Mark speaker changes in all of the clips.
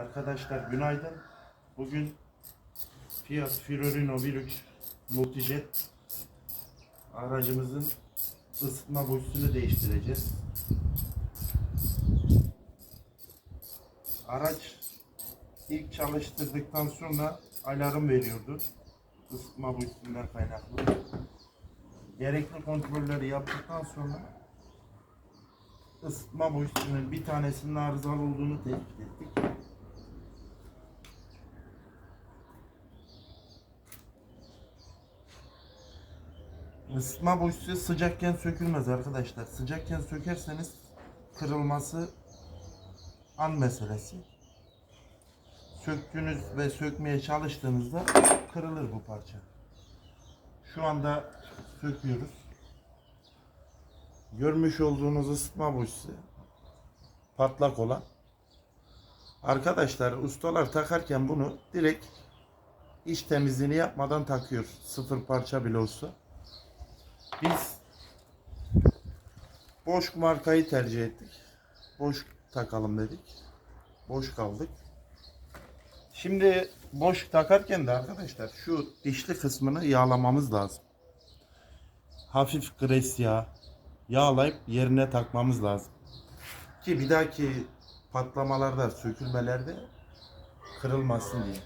Speaker 1: Arkadaşlar günaydın. Bugün Fiat Fiorino 1.3 Multijet aracımızın ısıtma boşluğunu değiştireceğiz. Araç ilk çalıştırdıktan sonra alarm veriyordu. Isıtma boşluğundan kaynaklı. Gerekli kontrolleri yaptıktan sonra ısıtma boşluğunun bir tanesinin arızalı olduğunu tespit ettik. Isıtma boşluğu sıcakken sökülmez arkadaşlar. Sıcakken sökerseniz kırılması an meselesi. Söktüğünüz ve sökmeye çalıştığınızda kırılır bu parça. Şu anda söküyoruz. Görmüş olduğunuz ısıtma boşluğu patlak olan. Arkadaşlar ustalar takarken bunu direkt iç temizliğini yapmadan takıyor. Sıfır parça bile olsa. Biz boş markayı tercih ettik. Boş takalım dedik. Boş kaldık. Şimdi boş takarken de arkadaşlar şu dişli kısmını yağlamamız lazım. Hafif gres yağ yağlayıp yerine takmamız lazım. Ki bir dahaki patlamalarda, sökülmelerde kırılmasın diye.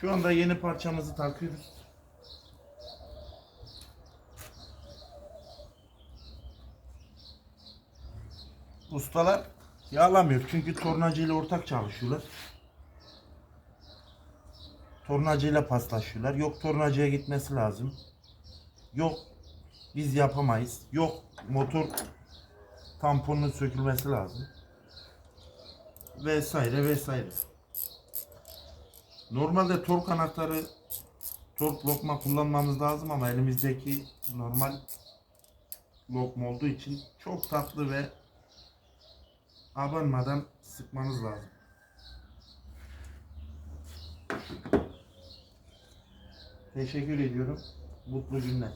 Speaker 1: Şu anda yeni parçamızı takıyoruz. Ustalar yağlamıyor çünkü tornacı ile ortak çalışıyorlar. Tornacı ile paslaşıyorlar. Yok tornacıya gitmesi lazım. Yok biz yapamayız. Yok motor tamponunun sökülmesi lazım. Vesaire vesaire. Normalde tork anahtarı tork lokma kullanmamız lazım ama elimizdeki normal lokma olduğu için çok tatlı ve abanmadan sıkmanız lazım. Teşekkür ediyorum. Mutlu günler.